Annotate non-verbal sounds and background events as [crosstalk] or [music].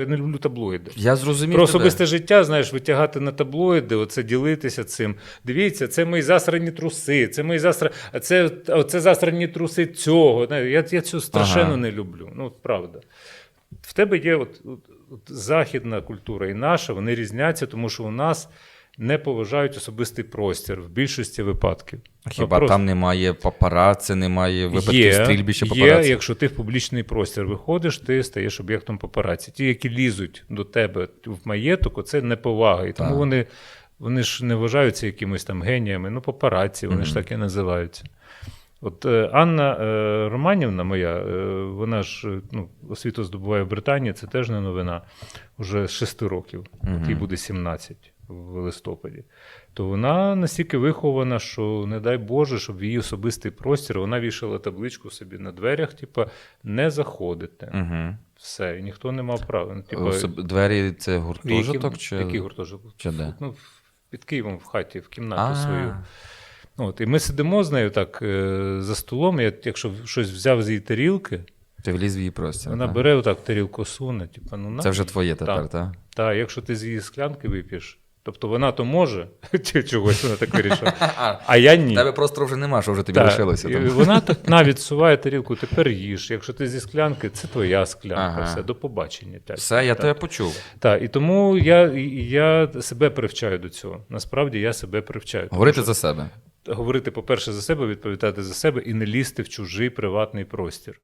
Я не люблю таблоїди. Я зрозумів. Про тебе. особисте життя, знаєш, витягати на таблоїди, оце ділитися цим. Дивіться, це мої засрані труси, це мої засра... це, це засрані труси цього. Я, я цього страшенно Ага. не люблю. Ну, от правда. В тебе є от, от, от західна культура і наша, вони різняться, тому що у нас не поважають особистий простір в більшості випадків. Хіба просто- там немає папараці, немає випадків Є, стрільбища є, папараці? якщо ти в публічний простір виходиш, ти стаєш об'єктом папараці. Ті, які лізуть до тебе в маєток, це неповага. І тому Так. вони, вони ж не вважаються якимись там геніями. Ну, папараці, вони ж так і називаються. От е, Анна е, Романівна моя, е, вона ж ну, освіту здобуває в Британії, це теж не новина. Уже з 6 років, їй буде 17 в листопаді. То вона настільки вихована, що не дай Боже, щоб в її особистий простір вона вішала табличку собі на дверях, типа не заходите. Угу. Все, і ніхто не мав права. Ну, Типа, Двері це гуртожиток? який- чи... Який гуртожиток? чи де? Ну, під Києвом в хаті, в кімнату А, свою. Ну, От, і ми сидимо з нею так е, за столом. Я, якщо щось взяв з її тарілки, Ти вліз в її простір. вона так? бере отак тарілку суне. Типу, ну, на. Це вже твоє тепер, Так. так? Та, якщо ти з її склянки вип'єш, тобто вона то може, [laughs] чогось вона так вирішила, [laughs] а я ні. Тебе просто вже нема, що вже тобі лишилося. Там. Вона [laughs] так навіть суває тарілку, тепер їж. Якщо ти зі склянки, це твоя склянка. Ага. Все, до побачення. Так, Все, я так. тебе почув. Так, і тому я, я себе привчаю до цього. Насправді я себе привчаю. Говорити за себе. Говорити, по-перше, за себе, відповідати за себе і не лізти в чужий приватний простір.